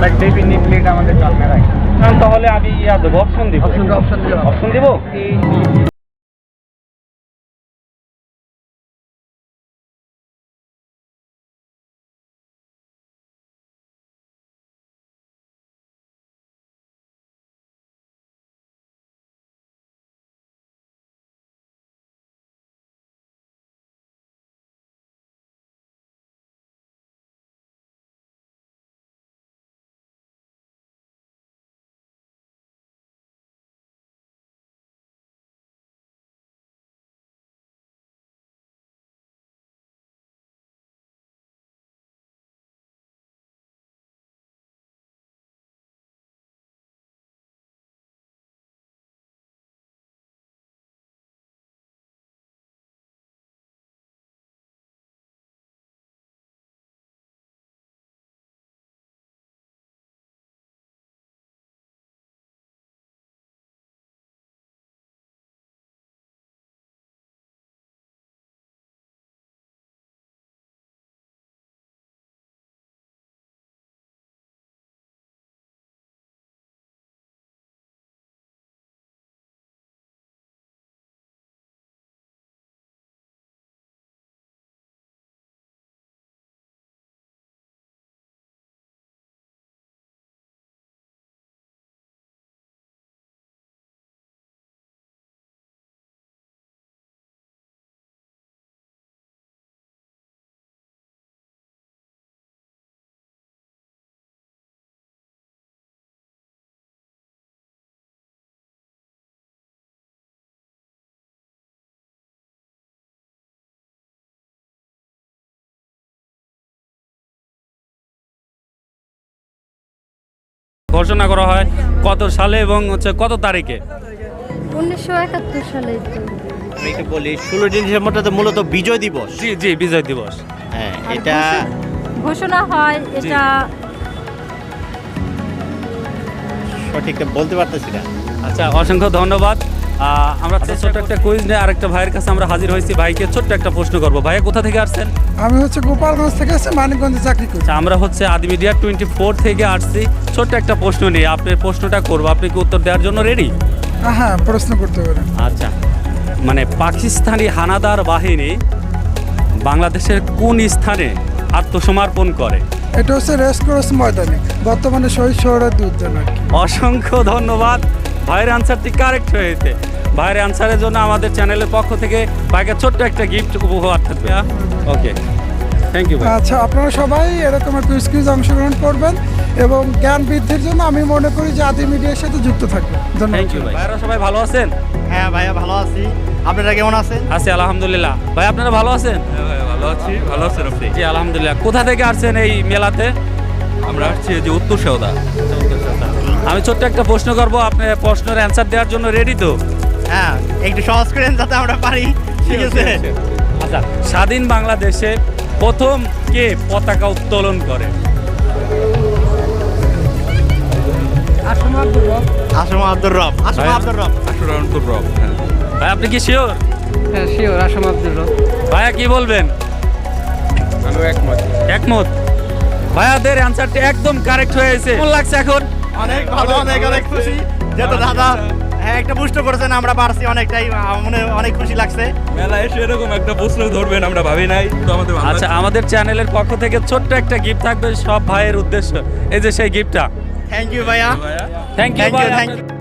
আমরা ডেফিনেটলি এটা আমাদের জন্মে রাখি। তাহলে আমি ইয়া দেবো অপশন দিব। অপশন দিব অপশন দিব? ঘোষণা করা হয় কত সালে এবং হচ্ছে কত তারিখে? উনিশশো একাত্তর সালে তো। আমি একটু বলি ষোলো ডিসেম্বরটা তো মূলত বিজয় দিবস। জি জি বিজয় দিবস। হ্যাঁ এটা ঘোষণা- হয় বলতে পারতেছি না। আচ্ছা অসংখ্য ধন্যবাদ। আমরা ছোট্ট একটা কুইজ নিয়ে আরেকটা ভাইয়ের কাছে আমরা হাজির হয়েছি। ভাইকে ছোট্ট একটা প্রশ্ন করব। ভাইয়া কোথা থেকে আসছেন? আমি হচ্ছে গোপালগঞ্জ থেকে এসে মানিকগঞ্জে চাকরি করি আচ্ছা আমরা হচ্ছে আদি মিডিয়া টোয়েন্টি ফোর থেকে আসছি। ছোট্ট একটা প্রশ্ন নিয়ে আপনার প্রশ্নটা করব। আপনি কি উত্তর দেওয়ার জন্য রেডি হ্যাঁ প্রশ্ন করতে পারেন। আচ্ছা মানে পাকিস্তানি হানাদার বাহিনী বাংলাদেশের কোন স্থানে আত্মসমর্পণ করে? এটা হচ্ছে রেস ক্রস ময়দানে। বর্তমানে শহীদ সোহরাদি উদ্যান অসংখ্য ধন্যবাদ। ভাইয়ের আনসারটি কারেক্ট হয়েছে। ভাইয়ের আনসারের জন্য আমাদের চ্যানেলের পক্ষ থেকে ভাইকে ছোট্ট একটা গিফট উপহার থাকবে। ওকে থ্যাংক ইউ ভাই আচ্ছা আপনারা সবাই এরকম কুইজ কুইজ অংশগ্রহণ করবেন এবং জ্ঞান বৃদ্ধির জন্য আমি মনে করি যে আদি মিডিয়ার সাথে যুক্ত থাকবে থ্যাংক ইউ ভাই ভাইরা সবাই ভালো আছেন? হ্যাঁ ভাইয়া ভালো আছি। আপনারা কেমন আছেন? আছি আলহামদুলিল্লাহ। ভাই আপনারা ভালো আছেন? ভালো আছি। ভালো আছেন আপনি? জি আলহামদুলিল্লাহ। কোথা থেকে আসছেন এই মেলাতে? আমরা আসছি যে উত্তর সেওদা। আমি ছোট্ট একটা প্রশ্ন করব আপনি প্রশ্নের অ্যান্সার দেওয়ার জন্য রেডি তো? হ্যাঁ একটু সহজ করেন যাতে আমরা পারি ঠিক আছে? আচ্ছা স্বাধীন বাংলাদেশে প্রথম কে পতাকা উত্তোলন করে? আসম আব্দুর রব। আসম। আব্দুর রব আশুরানপুর রক হ্যাঁ। ভাই আপনি কি শিওর হ্যাঁ শিওর আসাম আব্দুল রব। ভাইয়া কি বলবেন? একমত। একমত? ভাইয়াদের অ্যান্সারটি একদম কারেক্ট হয়েছে কেমন লাগছে এখন? অনেক ভালো অনেক অনেক খুশি। যেহেতু দাদা হ্যাঁ একটা পুষ্ট করেছেন আমরা পারছি অনেকটাই মনে অনেক খুশি লাগছে। মেলা এসে এরকম একটা প্রশ্ন ধরবেন আমরা ভাবি নাই তো আমাদের আচ্ছা আমাদের চ্যানেলের পক্ষ থেকে ছোট্ট একটা গিফট থাকবে সব ভাইয়ের উদ্দেশ্য। এই যে সেই গিফটটা থ্যাংক ইউ ভাইয়া। ভাইয়া thank thank you thank you